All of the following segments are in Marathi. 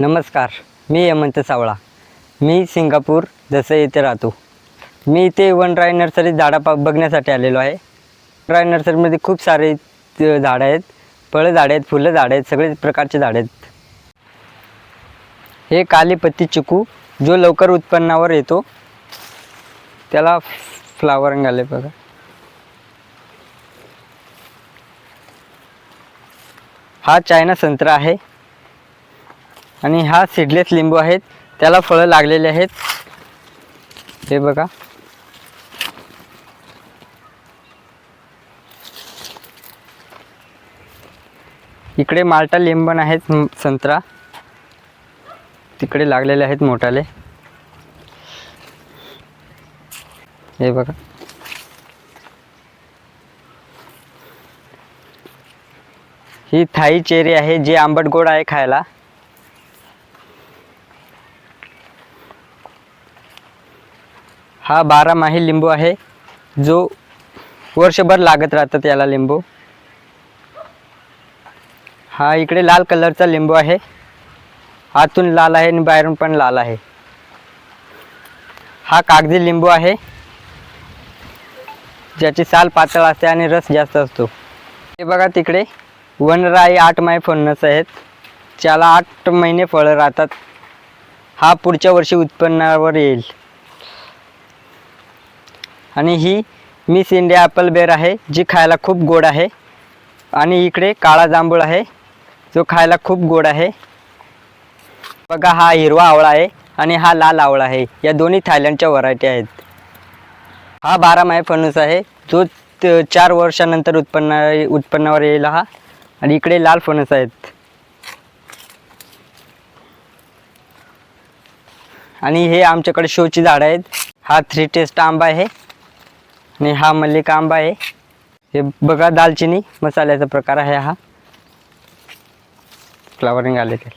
नमस्कार मी हेमंत सावळा. मी सिंगापूर जसं येथे राहतो. मी इथे वन राय नर्सरी झाडा पा बघण्यासाठी आलेलो आहे. राय नर्सरीमध्ये खूप सारे झाडं आहेत. फळं झाडं आहेत फुलं झाडं आहेत सगळे प्रकारचे झाडं आहेत. हे काली पत्ती चिकू जो लवकर उत्पन्नावर येतो. त्याला फ्लावरिंग आले बघा. हा चायना संत्रा आहे. आणि हा सीडलेस लिंबू आहेत. त्याला फळं लागलेले आहेत. हे बघा. इकडे माल्टा लिंबन आहेत संत्रा. तिकडे लागलेले आहेत मोठाले. हे बघा. ही थाई चेरी आहे जी आंबट गोड आहे खायला. हा बारामाही लिंबू आहे. जो वर्षभर लागत राहतात याला लिंबू. हा इकडे लाल कलरचा लिंबू आहे. आतून लाल आहे आणि बाहेरून पण लाल आहे. हा कागदी लिंबू आहे. ज्याची साल पातळ असते आणि रस जास्त असतो. हे बघा तिकडे वनराई आठ माय फणस आहेत. ज्याला आठ महिने फळं राहतात. हा पुढच्या वर्षी उत्पन्नावर येईल. आणि ही मिस इंडिया ॲपल बेर आहे जी खायला खूप गोड आहे. आणि इकडे काळा जांभूळ आहे जो खायला खूप गोड आहे. बघा हा हिरवा आवळा आहे आणि हा लाल आवळा आहे. या दोन्ही थायलंडच्या व्हरायटी आहेत. हा बारामाही फणूस आहे जो त- चार वर्षानंतर उत्पन्न उत्पन्नावर येईल हा. आणि इकडे लाल फणस आहेत. आणि हे आमच्याकडे शोची झाडं आहेत. हा थ्री टेस्ट आंबा आहे. आणि हा मल्लिका आंबा आहे. हे बघा दालचिनी मसाल्याचा प्रकार आहे हा. फ्लावरिंग आले ते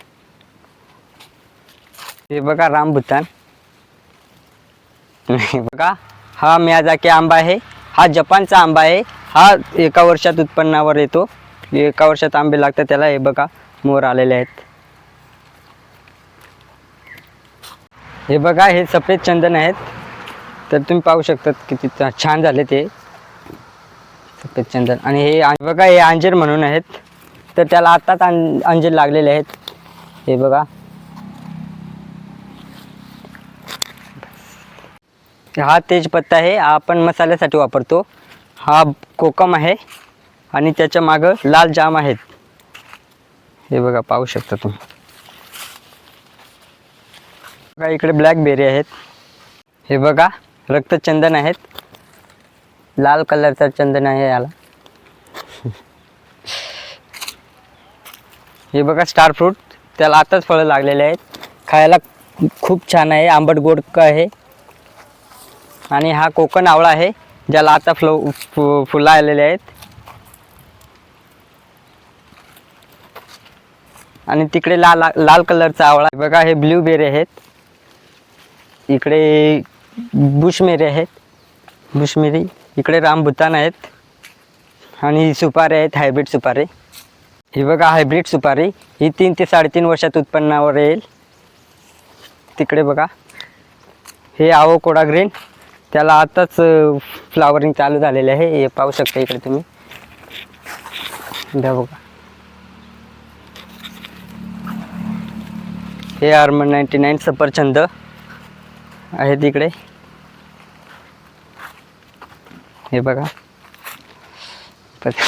हे बघा रामभूतान. बघा हा मियाजाकी आंबा आहे. हा जपानचा आंबा आहे. हा एका वर्षात उत्पन्नावर येतो. एका वर्षात आंबे लागतात त्याला. हे बघा मोर आलेले आहेत. हे बघा हे सफेद चंदन आहेत. तर तुम्ही पाहू शकतात किती छान झाले ते. सफेद चंदन. आणि हे बघा हे अंजीर म्हणून आहेत. तर त्याला आत्ताच अं अंजीर लागलेले आहेत. हे बघा. हा तेजपत्ता आहे. आपण मसाल्यासाठी वापरतो. हा कोकम आहे. आणि त्याच्या मागं लाल जाम आहेत. हे बघा पाहू शकता तुम्ही. बघा इकडे ब्लॅकबेरी आहेत. हे बघा. रक्तचंदन आहेत. लाल कलरचा चंदन आहे याला. हे बघा स्टार फ्रूट. त्याला आताच फळं लागलेले आहेत. खायला खूप छान आहे. आंबट गोड आहे. आणि हा कोकण आवळा आहे ज्याला आता फ्लो फु फुलं आलेले आहेत. आणि तिकडे लाल लाल कलरचा आवळा आहे. बघा हे ब्ल्यूबेरी आहेत. इकडे बुशमेरी आहेत. बुशमेरी इकडे रामभूतान आहेत. आणि सुपारी आहेत हायब्रिड सुपारी. ही बघा हायब्रिड सुपारी. ही तीन ते साडेतीन वर्षात उत्पन्नावर येईल. तिकडे बघा. हे आवोकोडा ग्रीन. त्याला आताच फ्लावरिंग चालू झालेले आहे. हे पाहू शकता इकडे तुम्ही. द्या बघा. हे आर्मन नाईन्टी नाईन सफरचंद. आहेत तिकडे. हे बघा.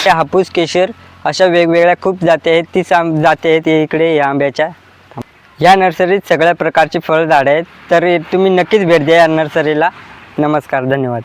हापूस केशर अशा वेगवेगळ्या खूप जाती आहेत. तीच आंब जाती आहेत इकडे या आंब्याच्या. या नर्सरीत सगळ्या प्रकारची फळझाडं आहेत. तर तुम्ही नक्कीच भेट द्या या नर्सरीला. नमस्कार धन्यवाद.